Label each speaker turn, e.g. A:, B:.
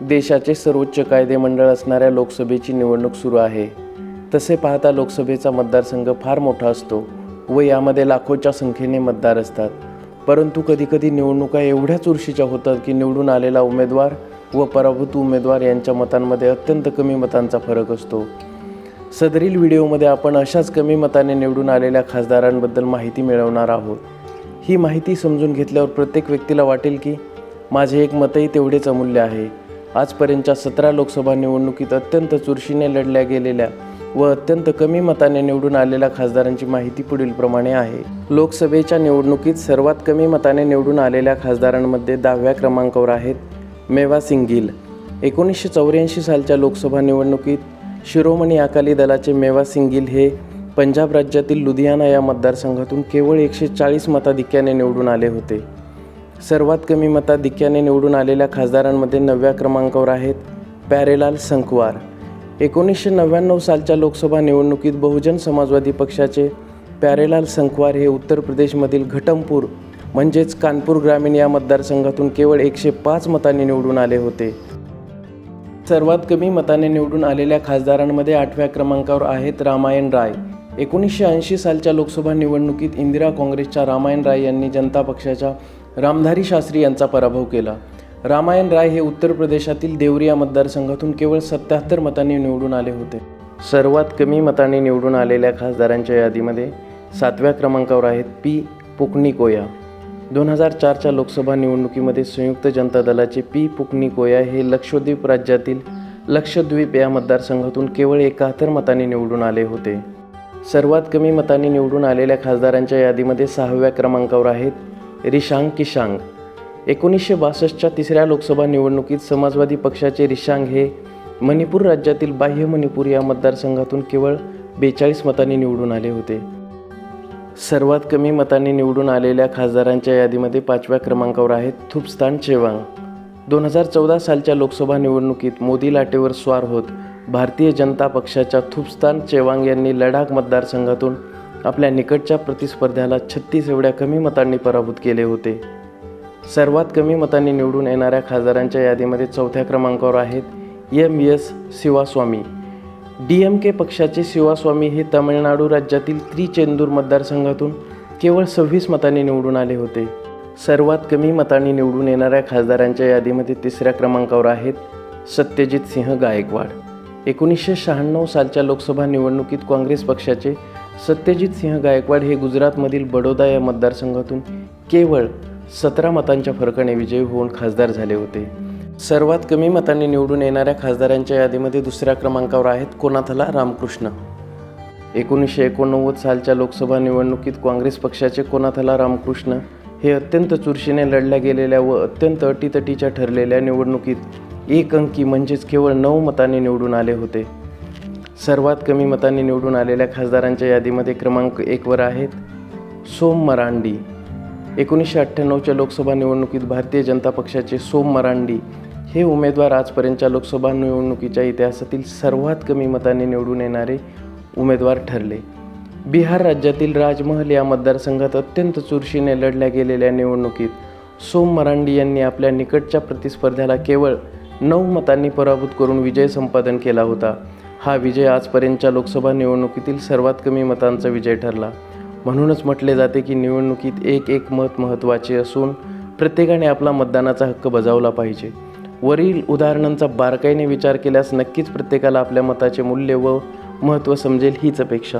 A: देशाचे सर्वोच्च कायदे मंडळ असणाऱ्या लोकसभेची निवडणूक सुरू आहे. तसे पाहता लोकसभेचा मतदारसंघ फार मोठा असतो व यामध्ये लाखोच्या संख्येने मतदार असतात. परंतु कधीकधी निवडणुका एवढ्या चुरशीच्या होतात की निवडून आलेला उमेदवार व पराभूत उमेदवार यांच्या मतांमध्ये अत्यंत कमी मतांचा फरक असतो. सदरील व्हिडिओमध्ये आपण अशाच कमी मताने निवडून आलेल्या खासदारांबद्दल माहिती मिळवणार आहोत. ही माहिती समजून घेतल्यावर प्रत्येक व्यक्तीला वाटेल की माझे एक मतही तेवढेच अमूल्य आहे. आजपर्यंतच्या सतरा लोकसभा निवडणुकीत अत्यंत चुरशीने लढल्या गेलेल्या व अत्यंत कमी मताने निवडून आलेल्या खासदारांची माहिती पुढीलप्रमाणे आहे. लोकसभेच्या निवडणुकीत सर्वात कमी मताने निवडून आलेल्या खासदारांमध्ये दहाव्या क्रमांकावर आहेत मेवा सिंग गिल एकोणीसशे चौऱ्याऐंशी सालच्या लोकसभा निवडणुकीत शिरोमणी अकाली दलाचे मेवा सिंग गिल हे पंजाब राज्यातील लुधियाना या मतदारसंघातून केवळ एकशे चाळीस मताधिक्याने निवडून आले होते. सर्वात कमी मताधिक्याने निवडून आलेल्या खासदारांमध्ये नवव्या क्रमांकावर आहेत प्यारेलाल संकवार. एकोणीसशे नव्याण्णव सालच्या लोकसभा निवडणुकीत बहुजन समाजवादी पक्षाचे प्यारेलाल संकवार हे उत्तर प्रदेशमधील घटमपूर म्हणजेच कानपूर ग्रामीण या मतदारसंघातून केवळ एकशे पाच मतांनी निवडून आले होते. सर्वात कमी मताने निवडून आलेल्या खासदारांमध्ये आठव्या क्रमांकावर आहेत रामायण राय. एकोणीसशे ऐंशी सालच्या लोकसभा निवडणुकीत इंदिरा काँग्रेसच्या रामायण राय यांनी जनता पक्षाच्या रामधारी शास्त्री यांचा पराभव केला. रामायण राय हे उत्तर प्रदेशातील देवरिया मतदारसंघातून केवळ सत्याहत्तर मतांनी निवडून आले होते. सर्वात कमी मतांनी निवडून आलेल्या खासदारांच्या यादीमध्ये सातव्या क्रमांकावर आहेत पी. पुकनी कोया दोन हजार चारच्या लोकसभा निवडणुकीमध्ये संयुक्त जनता दलाचे पी. पुकनी कोया हे लक्षद्वीप राज्यातील लक्षद्वीप या मतदारसंघातून केवळ एकाहत्तर मतांनी निवडून आले होते. सर्वात कमी मतांनी निवडून आलेल्या खासदारांच्या यादीमध्ये सहाव्या क्रमांकावर आहेत रिशांग किशांग. एकोणीसशे बासष्टच्या तिसऱ्या लोकसभा निवडणुकीत समाजवादी पक्षाचे रिशांग हे मणिपूर राज्यातील बाह्य मणिपूर या मतदारसंघातून केवळ बेचाळीस मतांनी निवडून आले होते. सर्वात कमी मतांनी निवडून आलेल्या खासदारांच्या यादीमध्ये पाचव्या क्रमांकावर आहेत थुपस्तान चेवांग. दोन हजार चौदा सालच्या लोकसभा निवडणुकीत मोदी लाटेवर स्वार होत भारतीय जनता पक्षाच्या थुपस्तान चेवांग यांनी लडाख मतदारसंघातून आपल्या निकटच्या प्रतिस्पर्ध्याला छत्तीस एवढ्या कमी मतांनी पराभूत केले होते. सर्वात कमी मतांनी निवडून येणाऱ्या खासदारांच्या यादीमध्ये चौथ्या क्रमांकावर आहेत M. S. Shivaswami. D. M. K. पक्षाचे शिवास्वामी हे तमिळनाडू राज्यातील त्रिचेंदूर मतदारसंघातून केवळ सव्वीस मतांनी निवडून आले होते. सर्वात कमी मतांनी निवडून येणाऱ्या खासदारांच्या यादीमध्ये तिसऱ्या क्रमांकावर आहेत सत्यजित सिंह गायकवाड. एकोणीसशे शहाण्णव सालच्या लोकसभा निवडणुकीत काँग्रेस पक्षाचे सत्यजित सिंह गायकवाड हे गुजरातमधील बडोदा या मतदारसंघातून केवळ सतरा मतांच्या फरकाने विजयी होऊन खासदार झाले होते. सर्वात कमी मतांनी निवडून येणाऱ्या खासदारांच्या यादीमध्ये दुसऱ्या क्रमांकावर आहेत कोनाथला रामकृष्ण. एकोणीसशे एकोणनव्वद सालच्या लोकसभा निवडणुकीत काँग्रेस पक्षाचे कोनाथला रामकृष्ण. हे अत्यंत चुरशीने लढल्या गेलेल्या व अत्यंत अटीतटीच्या ठरलेल्या निवडणुकीत एक अंकी म्हणजेच केवळ नऊ मतांनी निवडून आले होते. सर्वात कमी मतांनी निवडून आलेल्या खासदारांच्या यादीमध्ये क्रमांक एकवर आहेत सोम मरांडी. एकोणीसशे अठ्ठ्याण्णवच्या लोकसभा निवडणुकीत भारतीय जनता पक्षाचे सोम मरांडी हे उमेदवार आजपर्यंतच्या लोकसभा निवडणुकीच्या इतिहासातील सर्वात कमी मतांनी निवडून येणारे उमेदवार ठरले. बिहार राज्यातील राजमहल या मतदारसंघात अत्यंत चुरशीने लढल्या गेलेल्या निवडणुकीत सोम मरांडी यांनी आपल्या निकटच्या प्रतिस्पर्ध्याला केवळ नऊ मतांनी पराभूत करून विजय संपादन केला होता. हा विजय आजपर्यंतच्या लोकसभा निवडणुकीतील सर्वात कमी मतांचा विजय ठरला. म्हणूनच म्हटले जाते की निवडणुकीत एक एक मत महत्त्वाचे असून प्रत्येकाने आपला मतदानाचा हक्क बजावला पाहिजे. वरील उदाहरणांचा बारकाईने विचार केल्यास नक्कीच प्रत्येकाला आपल्या मताचे मूल्य व महत्त्व समजेल हीच अपेक्षा.